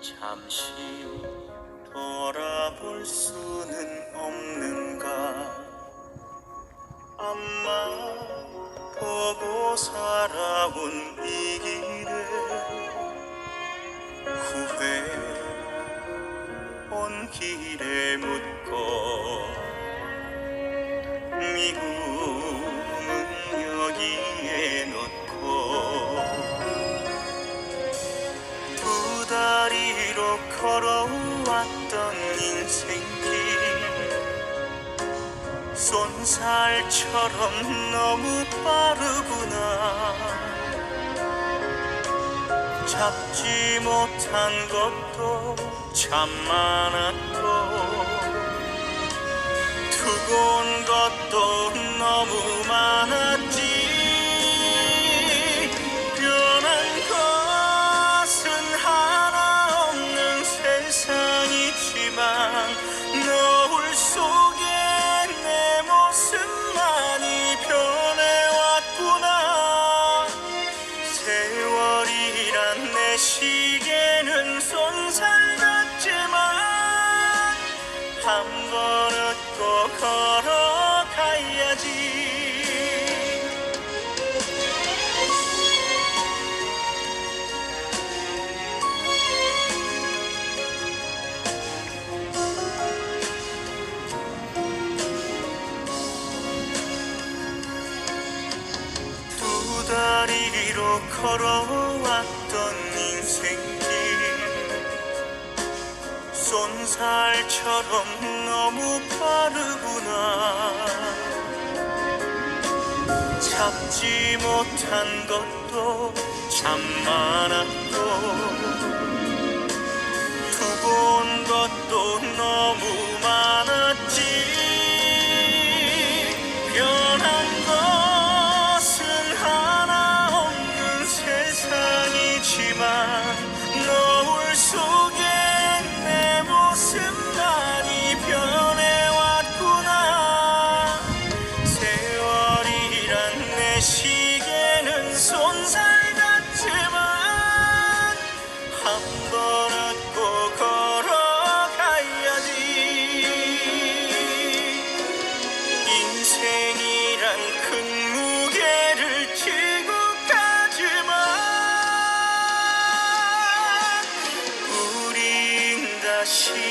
잠시 돌아볼 수는 없는가? 엄마 보고 살아온 이 길에 후회 온 길에 묻고 걸어왔던 인생길. 쏜살처럼 너무 빠르구나. 잡지 못한 것도 참 많았고 두고 온 것도 너무 많았 한번 웃고 걸어가야지. 두 다리로 걸어왔던 인생길 손살처럼 너무 빠르구나. 잡지 못한 것도 참 많았고 두고 온 것도 너무 많았지. 변한 것은 하나 없는 세상이지만 한번 웃고 걸어가야지. 인생이란 큰 무게를 지고 가지만 우린 다시